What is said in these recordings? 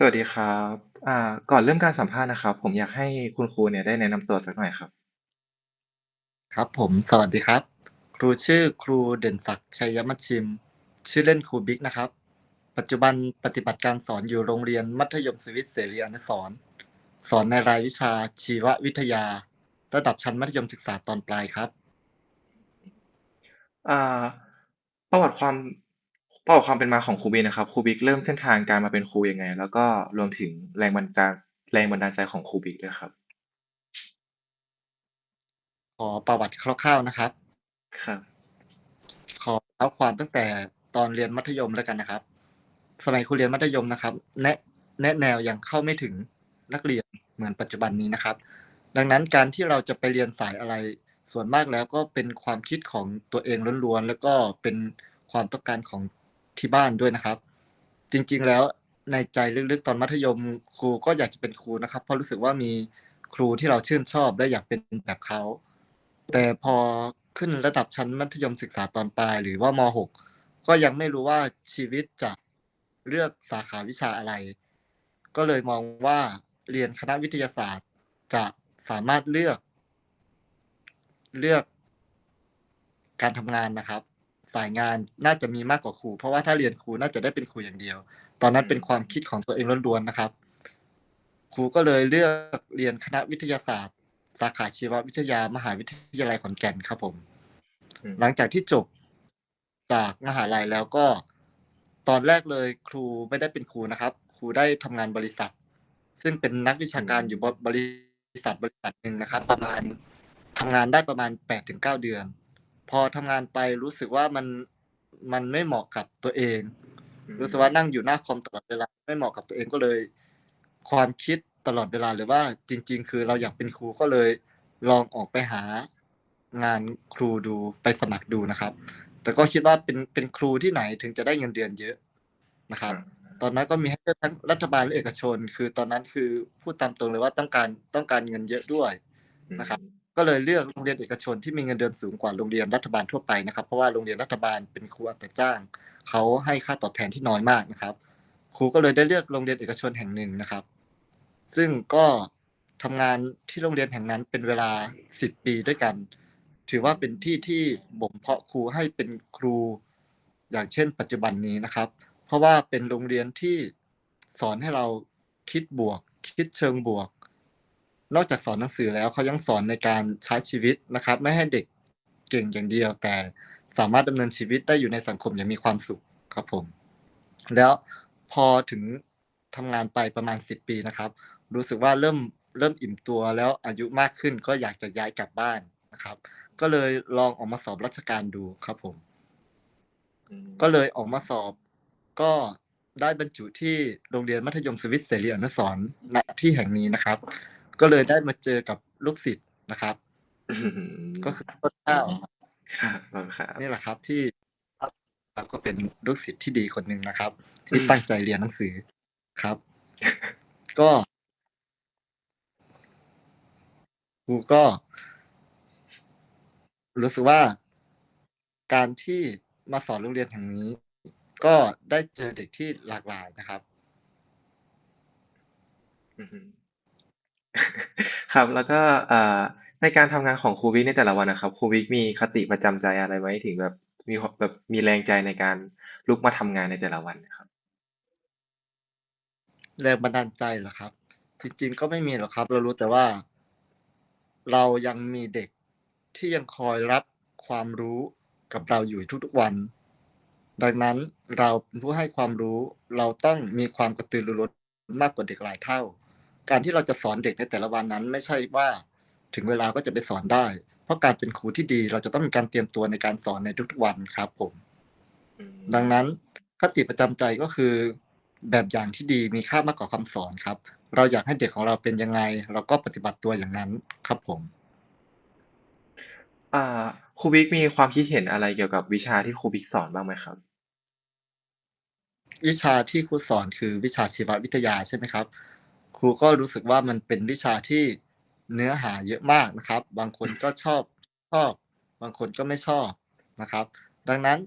สวัสดีครับ อ่า ก่อนเริ่มการสัมภาษณ์นะครับ ผมอยากให้คุณครูเนี่ยได้แนะนำตัวสักหน่อยครับ ครับผมสวัสดีครับ ครูชื่อครูเด่นศักดิ์ชัยมัชชิม ชื่อเล่นครูบิ๊กนะครับ ปัจจุบันปฏิบัติการสอนอยู่โรงเรียนมัธยมสวิตเสรีอนุสรณ์สอนในรายวิชาชีววิทยา ระดับชั้นมัธยมศึกษาตอนปลายครับ อ่า ประวัติความ ประวัติความเป็นมาของครูบิ๊กนะครับครูบิ๊กเริ่มเส้นทางการมาเป็นครูยังไง?แล้วก็รวมถึงแรงบันจาแรงบันดาลใจของครูบิ๊กด้วยครับ ขอประวัติคร่าวๆนะครับ ครับ ขอเท้าความตั้งแต่ตอนเรียนมัธยมแล้วกันนะครับ สมัยครูเรียนมัธยมนะครับ แนะแนะแนวยังเข้าไม่ถึงนักเรียนเหมือนปัจจุบันนี้นะครับ ดังนั้นการที่เราจะไปเรียนสายอะไร ส่วนมากแล้วก็เป็นความคิดของตัวเองล้วนๆแล้วก็เป็นความต้องการของ ที่บ้านด้วยนะครับ จริง ๆ แล้วในใจลึกๆตอนมัธยมครูก็อยากจะเป็นครูนะครับ เพราะรู้สึกว่ามีครูที่เราชื่นชอบและอยากเป็นแบบเขา แต่พอขึ้นระดับชั้นมัธยมศึกษาตอนปลาย หรือว่าม.6 ก็ยังไม่รู้ว่าชีวิตจะเลือกสาขาวิชาอะไร ก็เลยมองว่าเรียนคณะวิทยาศาสตร์จะสามารถเลือก เลือกการทำงานนะครับ สายงานน่าจะมีมากกว่าครู เพราะว่าถ้าเรียนครูน่าจะได้เป็นครูอย่างเดียว ตอนนั้นเป็นความคิดของตัวเองล้วนๆนะครับ ครูก็เลยเลือกเรียนคณะวิทยาศาสตร์ สาขาชีววิทยามหาวิทยาลัยขอนแก่นครับผมอืมหลังจากที่จบจากมหาลัยแล้วก็ ตอนแรกเลยครูไม่ได้เป็นครูนะครับ ครูได้ทำงานบริษัท ซึ่งเป็นนักวิชาการอยู่บบริษัทบริษัทหนึ่งนะครับ ประมาณทำงานได้ประมาณ8-9เดือน พอทำงานไปรู้สึกว่ามันมันไม่เหมาะกับตัวเองอืรู้สึกว่ามนั่งอยู่หน้าคอมตลอดเวลาไม่เหมาะกับตัวเองก็เลย ความคิดตลอดเวลาเลยว่าจริง ๆ คือเราอยากเป็นครูก็เลยลองออกไปหางานครูดูไปสมัครดูนะครับ แต่ก็คิดว่าเป็นเป็นครูที่ไหนถึงจะได้เงินเดือนเยอะนะคครัรับบตอนนั้นก็มีให้เลือกทั้งรัฐบาลและเอกชน คือตอนนั้นคือพูดตามตรงเลยว่าต้องการต้องการเงินเยอะด้วยอืนะครับม ก็เลยเลือกโรงเรียนเอกชนที่มีเงินเดือนสูงกว่าโรงเรียนรัฐบาลทั่วไปนะครับ เพราะว่าโรงเรียนรัฐบาลเป็นครูอัตราจ้างเขาให้ค่าตอบแทนที่น้อยมากนะครับ ครูก็เลยได้เลือกโรงเรียนเอกชนแห่งหนึ่งนะครับ ซึ่งก็ทำงานที่โรงเรียนแห่งนั้นเป็นเวลา 10 ปีด้วยกัน ถือว่าเป็นที่ที่บ่มเพาะครูให้เป็นครูอย่างเช่น ปัจจุบันนี้นะครับ เพราะว่าเป็นโรงเรียนที่สอนให้เราคิดบวก คิดเชิงบวก นอกจากสอนหนังสือแล้วเขายังสอนในการใช้ชีวิตนะครับ ไม่ให้เด็กเก่งอย่างเดียว แต่สามารถดำเนินชีวิตได้อยู่ในสังคมอย่างมีความสุขครับผม แล้วพอถึงทำงานไปประมาณ 10 ปีนะครับ รู้สึกว่าเริ่มเริ่มอิ่มตัวแล้วอายุมากขึ้นก็อยากจะย้ายกลับบ้านนะครับ ก็เลยลองออกมาสอบราชการดูครับผมอืมก็เลยออกมาสอบก็ได้บรรจุที่โรงเรียนมัธยมสวิตเสรีอนุสรณ์ณที่แห่งนี้นะครับ ก็เลยได้มาเจอกับลูกศิษย์นะครับอื้อฮือก็คือต้นข้าวครับขอบคุณครับนี่แหละครับที่ครับครับก็เป็นลูกศิษย์ที่ดีคนหนึ่งนะครับ ที่ตั้งใจเรียนหนังสือครับ ก็ครูก็ รู้สึกว่าการที่มาสอนโรงเรียนแห่งนี้ ก็ได้เจอเด็กที่หลากหลายนะครับอือฮึ ครับ แล้วก็อ่าในการทำงานของครูบิ๊กในแต่ละวันอะครับ ครูบิ๊กมีคติประจำใจอะไรไหม?ถึงแบบมีคแบบมีแรงใจในการลุกมาทำงานในแต่ละวันครับ แรงบันดาลใจเหรอครับ?จริง ๆ ก็ไม่มีหรอกครับ เรารู้แต่ว่า เรายังมีเด็กที่ยังคอยรับความรู้กับเราอยู่ทุก ๆ วัน ดังนั้นเราเป็นผู้ให้ความรู้ เราต้องมีความกระตือรือร้นมากกว่าเด็กหลายเท่า การที่เราจะสอนเด็กในแต่ละวันนั้น ไม่ใช่ว่าถึงเวลาก็จะไปสอนได้ เพราะการเป็นครูที่ดีเราจะต้องมีการเตรียมตัวในการสอนในทุกๆวันครับผมอืมดังนั้นคติประจำใจก็คือ แบบอย่างที่ดีมีค่ามากกว่าคำสอนครับ เราอยากให้เด็กของเราเป็นยังไง เราก็ปฏิบัติตัวอย่างนั้นครับผม อ่าครูบิ๊กมีความคิดเห็นอะไรเกี่ยวกับวิชาที่ครูบิ๊กสอนบ้างไหมครับ?วิชาที่ครูสอนคือวิชาชีววิทยาใช่ไหมครับ ครูก็รู้สึกว่ามันเป็นวิชาที่เนื้อหาเยอะมากนะครับ บางคนก็ชอบชอบ บางคนก็ไม่ชอบนะครับ ดังนั้น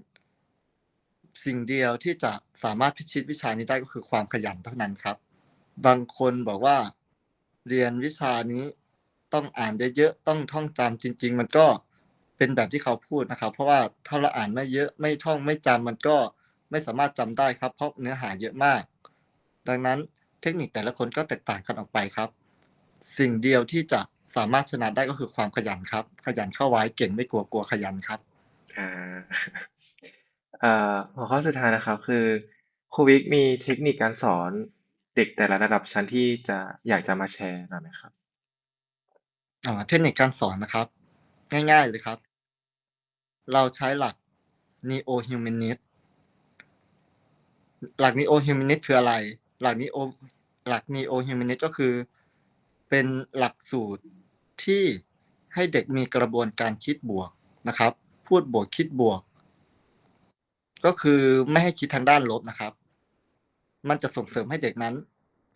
สิ่งเดียวที่จะสามารถพิชิตวิชานี้ได้ก็คือความขยันเท่านั้นครับ บางคนบอกว่าเรียนวิชานี้ต้องอ่านเยอะๆ ต้องท่องจำจริง ๆ มันก็เป็นแบบที่เขาพูดนะครับ เพราะว่าถ้าเราอ่านไม่เยอะไม่ท่องไม่จำมันก็ไม่สามารถจำได้ครับ เพราะเนื้อหาเยอะมาก ดังนั้น เทคนิคแต่ละคนก็แตกต่างกันออกไปครับ สิ่งเดียวที่จะสามารถชนะได้ก็คือความขยันครับ ขยันเข้าไว้เก่งไม่กลัวกลัวขยันครับอาอ่าหัวข้อสุดท้ายนะครับ คือครูวิกมีเทคนิคการสอนเด็กแต่ละระดับชั้นที่จะอยากจะมาแชร์หน่อยไหมครับ?อ๋อเทคนิคการสอนนะครับ ง่ายๆเลยครับ เราใช้หลัก Neo Humanist หลัก Neo Humanist คืออะไร หลัก Neo หลัก Neo Humanist ก็คือ เป็นหลักสูตรที่ให้เด็กมีกระบวนการคิดบวกนะครับ พูดบวกคิดบวก ก็คือไม่ให้คิดทางด้านลบนะครับ มันจะส่งเสริมให้เด็กนั้น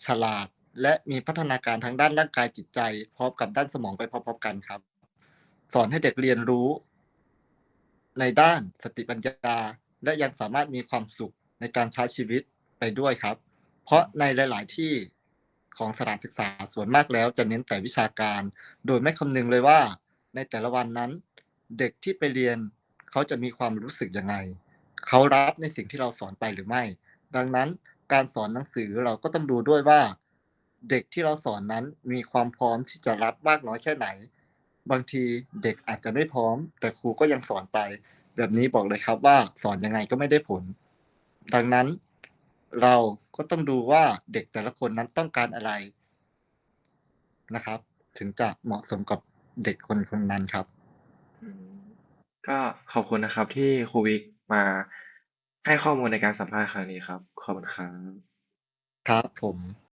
ฉลาดและมีพัฒนาการทางด้านร่างกายจิตใจ พร้อมกับด้านสมองไปพร้อมๆกันครับ สอนให้เด็กเรียนรู้ ในด้านสติปัญญา และยังสามารถมีความสุขในการใช้ชีวิตไปด้วยครับ เพราะในหลาย ๆ ที่ของสถานศึกษาส่วนมากแล้วจะเน้นแต่วิชาการ โดยไม่คำนึงเลยว่า ในแต่ละวันนั้น เด็กที่ไปเรียนเขาจะมีความรู้สึกยังไง เขารับในสิ่งที่เราสอนไปหรือไม่ ดังนั้นการสอนหนังสือเราก็ต้องดูด้วยว่า เด็กที่เราสอนนั้นมีความพร้อมที่จะรับมากน้อยแค่ไหน บางทีเด็กอาจจะไม่พร้อม แต่ครูก็ยังสอนไป แบบนี้บอกเลยครับว่าสอนยังไงก็ไม่ได้ผล ดังนั้น เราก็ต้องดูว่าเด็กแต่ละคนนั้นต้องการอะไรนะครับ ถึงจะเหมาะสมกับเด็กคนๆนั้นครับอืมก็ขอบคุณนะครับที่ครูวิกมาให้ข้อมูลในการสัมภาษณ์ครั้งนี้ครับ ขอบคุณครับ ครับผม